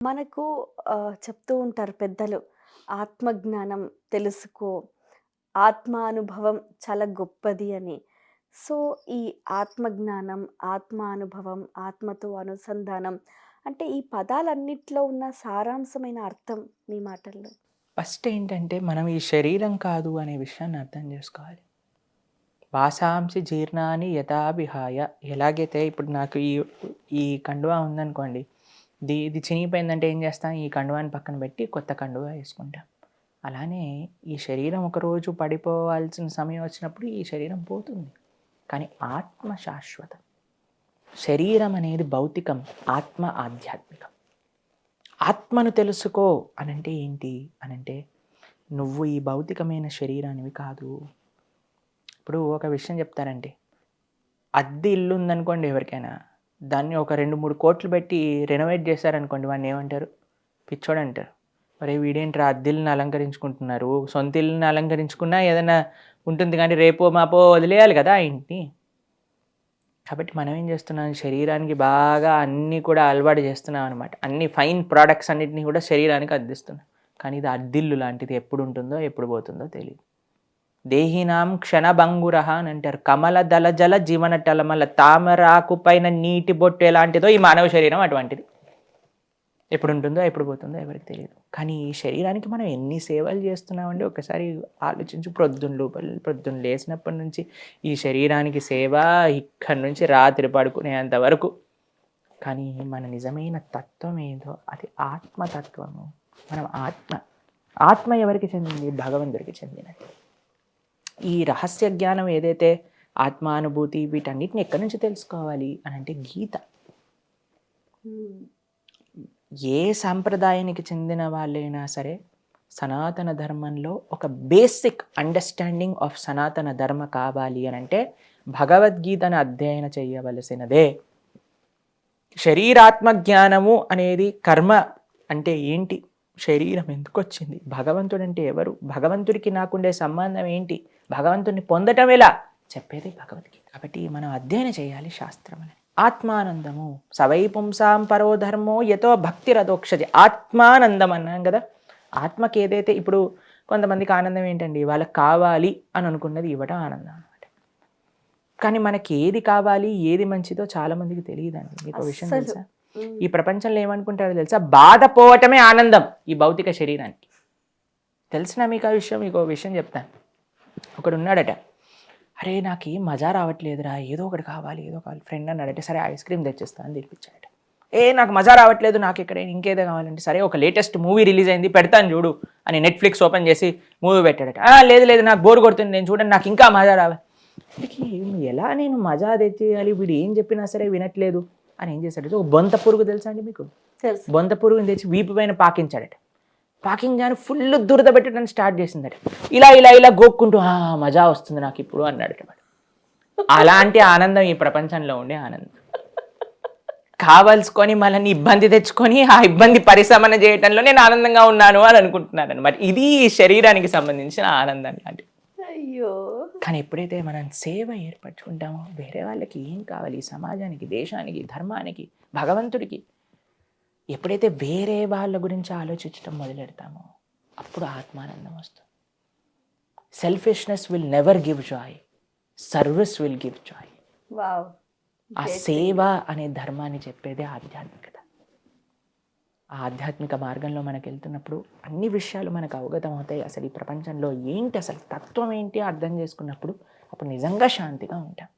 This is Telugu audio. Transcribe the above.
మనకు ఆహ్, చెప్తూ ఉంటారు పెద్దలు. ఆత్మజ్ఞానం తెలుసుకో, ఆత్మానుభవం చాలా గొప్పది అని. సో, ఈ ఆత్మజ్ఞానం, ఆత్మానుభవం, ఆత్మతో అనుసంధానం అంటే ఈ పదాలన్నిట్లో ఉన్న సారాంశమైన అర్థం మీ మాటల్లో? ఫస్ట్ ఏంటంటే మనం ఈ శరీరం కాదు అనే విషయాన్ని అర్థం చేసుకోవాలి. వాసాంసి జీర్ణాని యథాభిహాయ ఎలాగైతే ఇప్పుడు నాకు ఈ ఈ కండువా ఉందనుకోండి. ఇది ఇది చినిగిపోయిందంటే ఏం చేస్తాం? ఈ కండువాని పక్కన పెట్టి కొత్త కండువా వేసుకుంటాం. అలానే ఈ శరీరం ఒకరోజు పడిపోవాల్సిన సమయం వచ్చినప్పుడు ఈ శరీరం పోతుంది. కానీ ఆత్మ శాశ్వతం. శరీరం అనేది భౌతికం. ఆత్మ ఆధ్యాత్మికం. ఆత్మను తెలుసుకో అనంటే ఏంటి అనంటే నువ్వు ఈ భౌతికమైన శరీరానివి కాదు. ఇప్పుడు ఒక విషయం చెప్తారండి. అద్దె ఇల్లు ఉందనుకోండి ఎవరికైనా. దాన్ని ఒక 2, 3 కోట్లు పెట్టి రెనోవేట్ చేశారనుకోండి వాడిని ఏమంటారు? పిచ్చోడు అంటారు. మరి వీడేంట్రా అద్దెల్ని అలంకరించుకుంటున్నారు. సొంత ఇల్లుని అలంకరించుకున్నా ఏదైనా ఉంటుంది కానీ రేపో మాపో వదిలేయాలి కదా ఆ ఇంటిని. కాబట్టి మనం ఏం చేస్తున్నాం శరీరానికి బాగా అన్నీ కూడా అలవాటు చేస్తున్నాం అనమాట. అన్ని ఫైన్ ప్రొడక్ట్స్ అన్నిటిని కూడా శరీరానికి అద్దిస్తున్నాం. కానీ ఇది అద్దిల్లు లాంటిది ఎప్పుడు ఉంటుందో ఎప్పుడు పోతుందో తెలియదు దేహినాం క్షణభంగుర అని అంటారు. కమల దళ జల జీవన టలమల తామరాకు పైన నీటి బొట్టు ఎలాంటిదో ఈ మానవ శరీరం అటువంటిది. ఎప్పుడు ఉంటుందో ఎప్పుడు పోతుందో ఎవరికి తెలియదు. కానీ ఈ శరీరానికి మనం ఎన్ని సేవలు చేస్తున్నామండి ఒకసారి ఆలోచించు ప్రొద్దున లోపల ప్రొద్దున లేచినప్పటి నుంచి ఈ శరీరానికి సేవ ఇక్కడి నుంచి రాత్రి పడుకునేంత వరకు. కానీ మన నిజమైన తత్వం ఏదో అది ఆత్మతత్వము. మనం ఆత్మ. ఆత్మ ఎవరికి చెందింది? భగవంతుడికి చెందినది. ఈ రహస్య జ్ఞానం ఏదైతే ఆత్మానుభూతి వీటన్నిటిని ఎక్కడి నుంచి తెలుసుకోవాలి అని అంటే గీత. ఏ సాంప్రదాయానికి చెందిన వాళ్ళైనా సరే సనాతన ధర్మంలో ఒక బేసిక్ అండర్‌స్టాండింగ్ ఆఫ్ సనాతన ధర్మ కావాలి అని అంటే భగవద్గీతను అధ్యయన చేయవలసినదే. శరీరాత్మ జ్ఞానము అనేది కర్మ అంటే ఏంటి? శరీరం ఎందుకొచ్చింది? భగవంతుడంటే ఎవరు? భగవంతుడికి నాకుండే సంబంధం ఏంటి? భగవంతుడిని పొందటం ఎలా? చెప్పేది భగవద్గీత. కాబట్టి మనం అధ్యయనం చేయాలి శాస్త్రములని. ఆత్మానందము సవై పుంసాం పరో ధర్మో యతో భక్తిరధోక్షతి. ఆత్మానందం అన్నాం కదా! ఆత్మకి ఏదైతే ఇప్పుడు కొంతమందికి ఆనందం ఏంటండి? వాళ్ళకి కావాలి అని అనుకున్నది ఇవ్వటం ఆనందం అనమాట. కానీ మనకి ఏది కావాలి? ఏది మంచిదో చాలా మందికి తెలీదండి. మీకో విషయం. తెలుసా? ఈ ప్రపంచంలో ఏమనుకుంటారో తెలుసా? బాధ పోవటమే ఆనందం ఈ భౌతిక శరీరానికి. తెలిసిన మీకు ఆ విషయం? మీకు విషయం చెప్తాను. ఒకడున్నాడట. అరే నాకు ఏం మజా రావట్లేదురా ఏదో ఒకటి కావాలి ఏదో కావాలి ఫ్రెండ్ అన్నాడట సరే ఐస్ క్రీమ్ తెచ్చిస్తా అని తెప్పించాడట. ఏ నాకు మజా రావట్లేదు నాకు ఇక్కడ ఇంకేదో కావాలంటే సరే ఒక లేటెస్ట్ మూవీ రిలీజ్ అయింది పెడతాను చూడు అని నెట్ఫ్లిక్స్ ఓపెన్ చేసి మూవీ పెట్టాడట. "ఆ, లేదు లేదు నాకు బోర్ కొడుతుంది నేను చూడండి నాకు ఇంకా మజా రావాలి. ఎలా నేను మజా తెచ్చేయాలి వీడు ఏం చెప్పినా సరే వినట్లేదు అని ఏం చేశాడు ఒక బొంత పురుగు తెలుసా అండి మీకు? తెలుసు. బొంత పురుగుని తెచ్చి వీపు పైన పాకించాడట. పాకించాను ఫుల్ దురద పెట్టడం స్టార్ట్ చేసిందట. ఇలా ఇలా ఇలా గోక్కుంటూ "ఆ, మజా వస్తుంది నాకు ఇప్పుడు అన్నాడట వాడు. అలాంటి ఆనందం ఈ ప్రపంచంలో ఉండే ఆనందం. కావలసుకొని మనల్ని ఇబ్బంది తెచ్చుకొని ఆ ఇబ్బంది పరిశమన చేయటంలో నేను ఆనందంగా ఉన్నాను అని అనుకుంటున్నాను అనమాట. ఇది శరీరానికి సంబంధించిన ఆనందం లాంటిది. అయ్యో! కానీ ఎప్పుడైతే మనం సేవ ఏర్పరచుకుంటామో వేరే వాళ్ళకి ఏం కావాలి సమాజానికి, దేశానికి, ధర్మానికి, భగవంతుడికి ఎప్పుడైతే వేరే వాళ్ళ గురించి ఆలోచించడం మొదలెడతామో అప్పుడు ఆత్మానందం వస్తుంది. Selfishness will never give joy. Service will give joy. Wow! ఆ సేవ అనే ధర్మాన్ని చెప్పేదే ఆధ్యాత్మికత. ఆ ఆధ్యాత్మిక మార్గంలో మనకు వెళ్తున్నప్పుడు అన్ని విషయాలు మనకు అవగతం అవుతాయి. అసలు ఈ ప్రపంచంలో ఏంటి అసలు తత్వం ఏంటి అర్థం చేసుకున్నప్పుడు అప్పుడు నిజంగా శాంతిగా ఉంటాం.